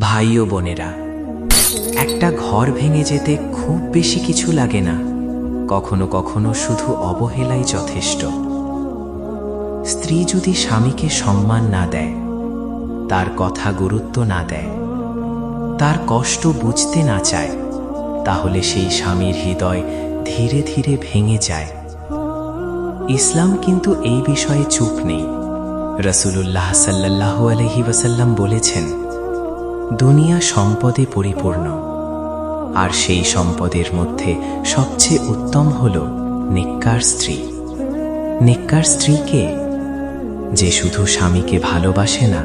ভাই ও বোনেরা, একটা ঘর ভেঙে যেতে খুব বেশি কিছু লাগে না। কখনো কখনো শুধু অবহেলাই যথেষ্ট। স্ত্রী যদি স্বামীকে সম্মান না দেয়, তার কথা গুরুত্ব না দেয়, তার কষ্ট বুঝতে না চায়, তাহলে সেই স্বামীর হৃদয় ধীরে ধীরে ভেঙে যায়। ইসলাম কিন্তু এই বিষয়ে চুপ নেই। রসুল্লাহ সাল্লাহ আলহি ওয়াসাল্লাম বলেছেন দুনিয়া সম্পদে পরিপূর্ণ। আর সেই সম্পদের মধ্যে সবচেয়ে উত্তম হল নেককার স্ত্রী। নেককার স্ত্রীকে যে শুধু স্বামীকে ভালোবাসে না,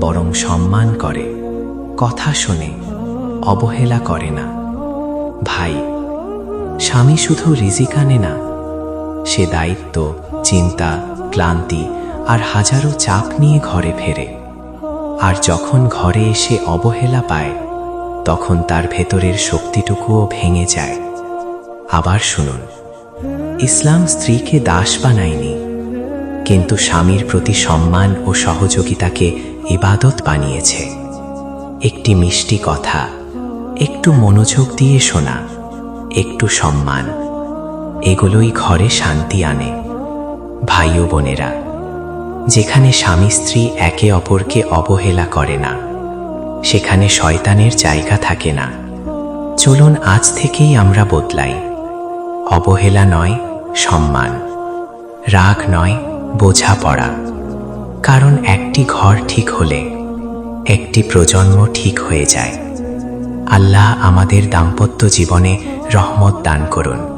বরং সম্মান করে, কথা শোনে, অবহেলা করে না। ভাই, স্বামী শুধু রিজিক আনে না, সে দায়িত্ব, চিন্তা, ক্লান্তি আর হাজারো চাপ নিয়ে ঘরে ফেরে। আর যখন ঘরে এসে অবহেলা পায়, তখন তার ভেতরের শক্তিটুকুও ভেঙে যায়। আবার শুনুন, ইসলাম স্ত্রীকে দাস বানায়নি, কিন্তু স্বামীর প্রতি সম্মান ও সহযোগিতাকে ইবাদত বানিয়েছে। একটি মিষ্টি কথা, একটু মনোযোগ দিয়ে শোনা, একটু সম্মান, এগুলোই ঘরে শান্তি আনে। ভাই বোনেরা যেখানে স্বামী স্ত্রী একে অপরকে অবহেলা করে না, সেখানে শয়তানের জায়গা থাকে না। চলুন আজ থেকেই আমরা বদলাই। অবহেলা নয়, সম্মান। রাগ নয়, বোঝাপড়া। কারণ একটি ঘর ঠিক হলে একটি প্রজন্ম ঠিক হয়ে যায়। আল্লাহ আমাদের দাম্পত্য জীবনে রহমত দান করুন।